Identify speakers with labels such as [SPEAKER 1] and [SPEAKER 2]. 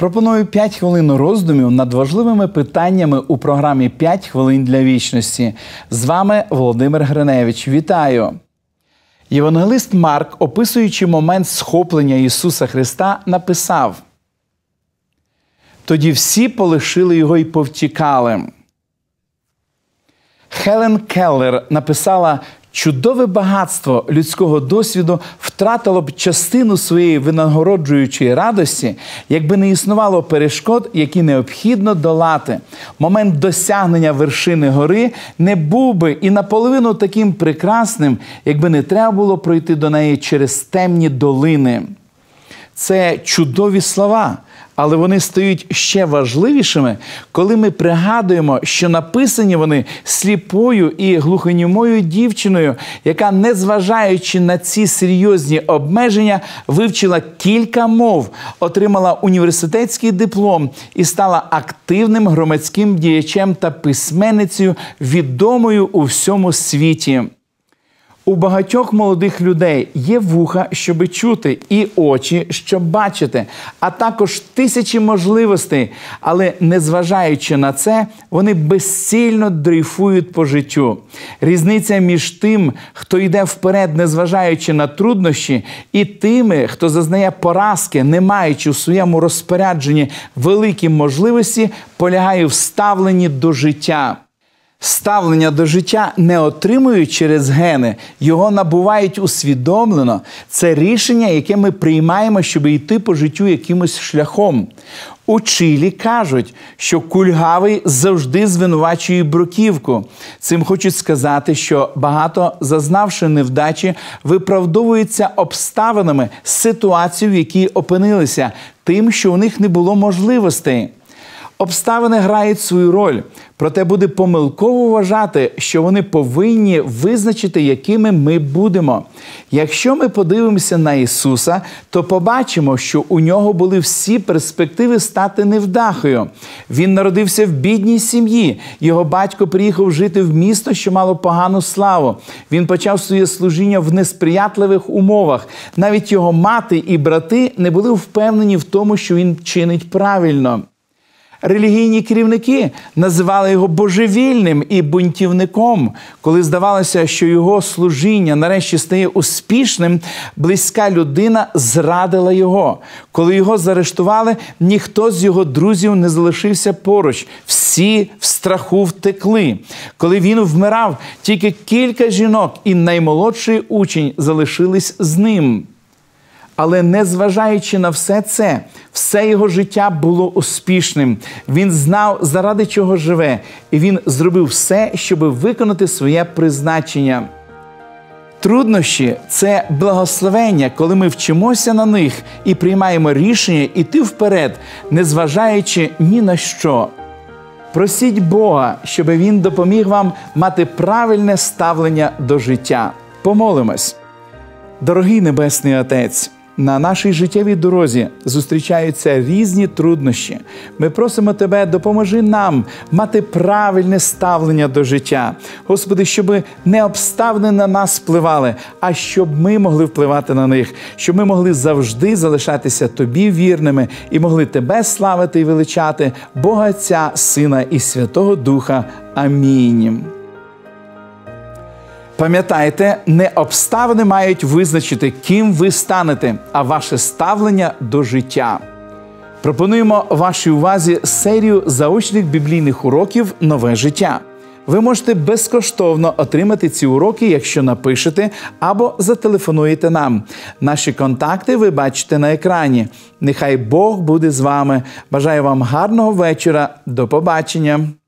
[SPEAKER 1] Пропоную 5 хвилин роздумів над важливими питаннями у програмі «5 хвилин для вічності. З вами Володимир Гриневич. Вітаю! Євангелист Марк, описуючи момент схоплення Ісуса Христа, написав: Тоді всі полишили його і повтікали. Хелен Келлер написала, Чудове багатство людського досвіду втратило б частину своєї винагороджуючої радості, якби не існувало перешкод, які необхідно долати. Момент досягнення вершини гори не був би і наполовину таким прекрасним, якби не треба було пройти до неї через темні долини. Це чудові слова але вони стають ще важливішими, коли ми пригадуємо, що написані вони сліпою і глухонімою дівчиною, яка, незважаючи на ці серйозні обмеження, вивчила кілька мов, отримала університетський диплом і стала активним громадським діячем та письменницею, відомою у всьому світі. У багатьох молодих людей є вуха, щоби чути, і очі, щоб бачити, а також тисячі можливостей. Але незважаючи на це, вони безцільно дрейфують по життю. Різниця між тим, хто йде вперед, незважаючи на труднощі, і тими, хто зазнає поразки, не маючи у своєму розпорядженні великі можливості, полягає в ставленні до життя. Ставлення до життя не отримують через гени, його набувають усвідомлено. Це рішення, яке ми приймаємо, щоб йти по життю якимось шляхом. У Чилі кажуть, що кульгавий завжди звинувачує бруківку. Цим хочуть сказати, що багато зазнавши невдачі, виправдовуються обставинами ситуації, в якій опинилися, тим, що у них не було можливостей. Обставини грають свою роль, проте буде помилково вважати, що вони повинні визначити, якими ми будемо. Якщо ми подивимося на Ісуса, то побачимо, що у нього були всі перспективи стати невдахою. Він народився в бідній сім'ї. Його батько приїхав жити в місто, що мало погану славу. Він почав своє служіння в несприятливих умовах. Навіть його мати і брати не були впевнені в тому, що він чинить правильно. Релігійні керівники називали його божевільним і бунтівником. Коли здавалося, що його служіння нарешті стає успішним, близька людина зрадила його. Коли його заарештували, ніхто з його друзів не залишився поруч. Всі в страху втекли. Коли він вмирав, тільки кілька жінок і наймолодший учень залишились з ним. Але незважаючи на все це, все його життя було успішним. Він знав, заради чого живе, і він зробив все, щоб виконати своє призначення. Труднощі це благословення, коли ми вчимося на них і приймаємо рішення йти вперед, незважаючи ні на що. Просіть Бога, щоб Він допоміг вам мати правильне ставлення до життя. Помолимось. Дорогий Небесний Отець. На нашій життєвій дорозі зустрічаються різні труднощі. Ми просимо Тебе, допоможи нам мати правильне ставлення до життя, Господи, щоб не обставини на нас впливали, а щоб ми могли впливати на них, щоб ми могли завжди залишатися Тобі вірними і могли Тебе славити і величати, Бога Отця, Сина і Святого Духа. Амінь. Пам'ятайте, не обставини мають визначити, ким ви станете, а ваше ставлення до життя. Пропонуємо вашій увазі серію заочних біблійних уроків Нове життя. Ви можете безкоштовно отримати ці уроки, якщо напишете або зателефонуєте нам. Наші контакти ви бачите на екрані. Нехай Бог буде з вами. Бажаю вам гарного вечора. До побачення!